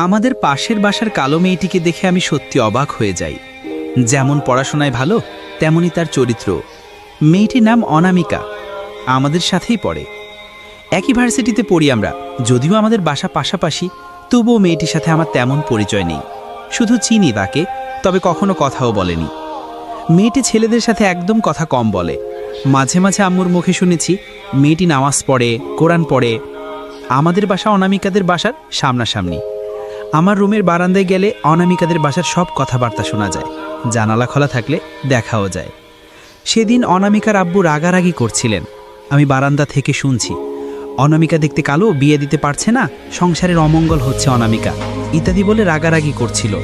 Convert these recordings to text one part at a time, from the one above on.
আমাদের পাশের বাসার কালো মেয়েটিকে দেখে আমি সত্যি অবাক হয়ে যাই। যেমন পড়াশোনায় ভালো তেমনই তার চরিত্র। মেয়েটির নাম অনামিকা। আমাদের সাথেই পড়ে। একই ভার্সিটিতে পড়ি আমরা, যদিও আমাদের বাসা পাশাপাশি, তবুও মেয়েটির সাথে আমার তেমন পরিচয় নেই। শুধু চিনি তাকে, তবে কখনো কথাও বলেনি। মেয়েটি ছেলেদের সাথে একদম কথা কম বলে। মাঝে মাঝে আম্মুর মুখে শুনেছি, মেয়েটি নামাজ পড়ে, কোরআন পড়ে। আমাদের বাসা অনামিকাদের বাসার সামনাসামনি। আমার রুমের বারান্দায় গেলে অনামিকাদের বাসার সব কথাবার্তা শোনা যায়। জানালা খোলা থাকলে দেখাও যায়। সেদিন অনামিকার আব্বু রাগারাগি করছিলেন। আমি বারান্দা থেকে শুনছি। অনামিকা দেখতে কালো, বিয়ে দিতে পারছে না, সংসারের অমঙ্গল হচ্ছে অনামিকা, ইত্যাদি বলে রাগারাগি করছিল।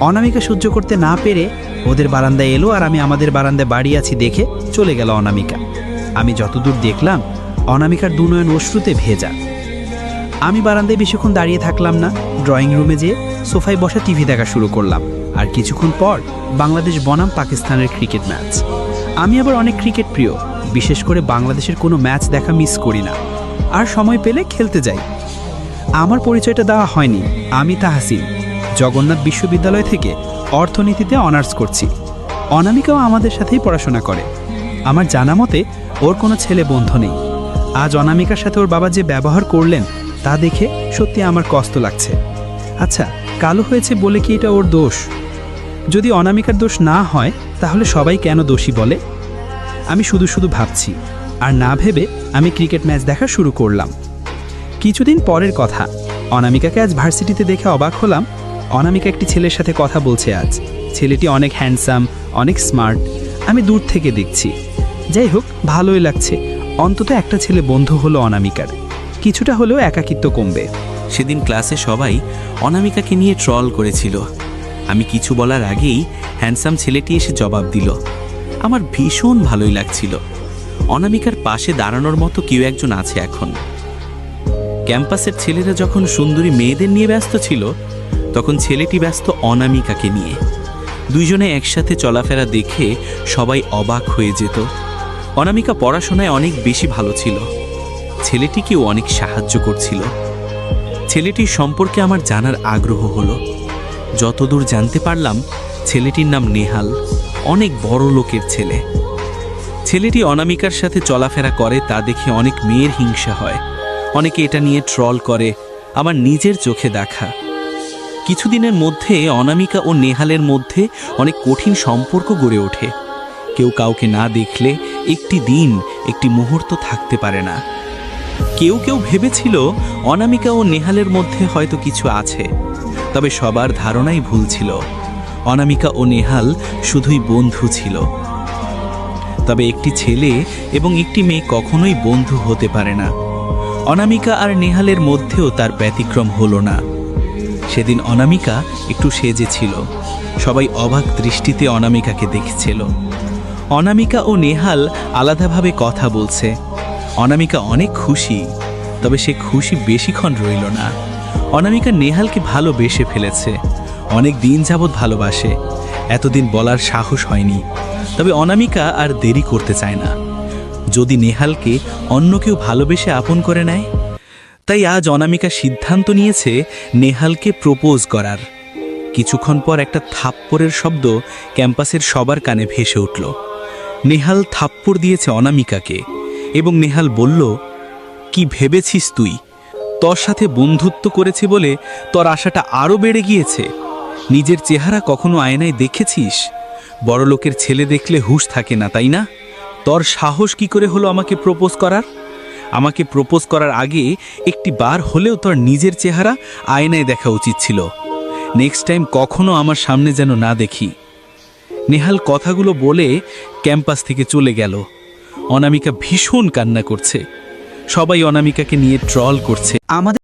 অনামিকা সহ্য করতে না পেরে ওদের বারান্দায় এলো আর আমি আমাদের বারান্দায় বাড়ি আছি দেখে চলে গেল অনামিকা। আমি যতদূর দেখলাম, অনামিকার দুনয়ন অশ্রুতে ভেজা। আমি বারান্দায় বেশিক্ষণ দাঁড়িয়ে থাকলাম না, ড্রয়িং রুমে যেয়ে সোফায় বসা টিভি দেখা শুরু করলাম। আর কিছুক্ষণ পর বাংলাদেশ বনাম পাকিস্তানের ক্রিকেট ম্যাচ। আমি আবার অনেক ক্রিকেট প্রিয়, বিশেষ করে বাংলাদেশের কোনো ম্যাচ দেখা মিস করি না। আর সময় পেলে খেলতে যাই। আমার পরিচয়টা দেওয়া হয়নি, আমি তাহাসিন, জগন্নাথ বিশ্ববিদ্যালয় থেকে অর্থনীতিতে অনার্স করছি। অনামিকাও আমাদের সাথেই পড়াশোনা করে। আমার জানা মতে, ওর কোনো ছেলে বন্ধু নেই। আজ অনামিকার সাথে ওর বাবা যে ব্যবহার করলেন তা দেখে সত্যি আমার কষ্ট লাগছে। আচ্ছা কালো হয়েছে বলে কি এটা ওর দোষ? যদি অনামিকার দোষ না হয়, তাহলে সবাই কেন দোষী বলে? আমি শুধু শুধু ভাবছি, আর না ভেবে আমি ক্রিকেট ম্যাচ দেখা শুরু করলাম। কিছুদিন পরের কথা, অনামিকাকে আজ ভার্সিটিতে দেখে অবাক হলাম। অনামিকা একটি ছেলের সাথে কথা বলছে আজ। ছেলেটি অনেক হ্যান্ডসাম, অনেক স্মার্ট। আমি দূর থেকে দেখছি। যাই হোক, ভালোই লাগছে। অন্তত একটা ছেলে বন্ধু হলো অনামিকার। কিছুটা হলেও একাকিত্ব কমবে। সেদিন ক্লাসে সবাই অনামিকাকে নিয়ে ট্রল করেছিল। আমি কিছু বলার আগেই হ্যান্ডসাম ছেলেটি এসে জবাব দিল, আমার ভীষণ ভালোই লাগছিল। অনামিকার পাশে দাঁড়ানোর মতো কেউ একজন আছে এখন। ক্যাম্পাসের ছেলেরা যখন সুন্দরী মেয়েদের নিয়ে ব্যস্ত ছিল, তখন ছেলেটি ব্যস্ত অনামিকাকে নিয়ে। দুইজনে একসাথে চলাফেরা দেখে সবাই অবাক হয়ে যেত। অনামিকা পড়াশোনায় অনেক বেশি ভালো ছিল। ছেলেটিকেও অনেক সাহায্য করছিল। ছেলেটির সম্পর্কে আমার জানার আগ্রহ হলো। যতদূর জানতে পারলাম, ছেলেটির নাম নেহাল, অনেক বড় লোকের ছেলে। ছেলেটি অনামিকার সাথে চলাফেরা করে, তা দেখে অনেক মেয়ের হিংসা হয়। অনেকে এটা নিয়ে ট্রল করে, আমার নিজের চোখে দেখা। কিছুদিনের মধ্যে অনামিকা ও নেহালের মধ্যে অনেক কঠিন সম্পর্ক গড়ে ওঠে। কেউ কাউকে না দেখলে একটি দিন, একটি মুহূর্ত থাকতে পারে না। কেউ কেউ ভেবেছিল অনামিকা ও নেহালের মধ্যে হয়তো কিছু আছে। তবে সবার ধারণাই ভুল ছিল। অনামিকা ও নেহাল শুধুই বন্ধু ছিল। তবে একটি ছেলে এবং একটি মেয়ে কখনোই বন্ধু হতে পারে না। অনামিকা আর নেহালের মধ্যেও তার ব্যতিক্রম হলো না। সেদিন অনামিকা একটু সেজেছিল সবাই অবাক দৃষ্টিতে অনামিকাকে দেখছিল। অনামিকা ও নেহাল আলাদাভাবে কথা বলছে। অনামিকা অনেক খুশি, তবে সে খুশি বেশিক্ষণ রইল না। অনামিকা নেহালকে ভালোবেসে ফেলেছে, অনেক দিন যাবৎ ভালোবাসে, এতদিন বলার সাহস হয়নি, তবে অনামিকা আর দেরি করতে চায় না। যদি নেহালকে অন্য কেউ ভালোবেসে আপন করে নেয়, তাই আজ অনামিকা সিদ্ধান্ত নিয়েছে নেহালকে প্রপোজ করার। কিছুক্ষণ পর একটা থাপ্পড়ের শব্দ ক্যাম্পাসের সবার কানে ভেসে উঠল। নেহাল থাপ্পড় দিয়েছে অনামিকাকে। এবং নেহাল বলল, কি ভেবেছিস তুই? তোর সাথে বন্ধুত্ব করেছে বলে তোর আশাটা আরও বেড়ে গিয়েছে। নিজের চেহারা কখনো আয়নায় দেখেছিস? বড় লোকের ছেলে দেখলে হুঁশ থাকে না, তাই না? তোর সাহস কি করে হলো আমাকে প্রপোজ করার? আমাকে প্রপোজ করার আগে একটি বার হলেও তোর নিজের চেহারা আয়নায় দেখা উচিত ছিল। নেক্সট টাইম কখনো আমার সামনে যেন না দেখি। নেহাল কথাগুলো বলে ক্যাম্পাস থেকে চলে গেল। অনামিকা ভীষণ কান্না করছে। সবাই অনামিকাকে নিয়ে ট্রল করছে। আমাদের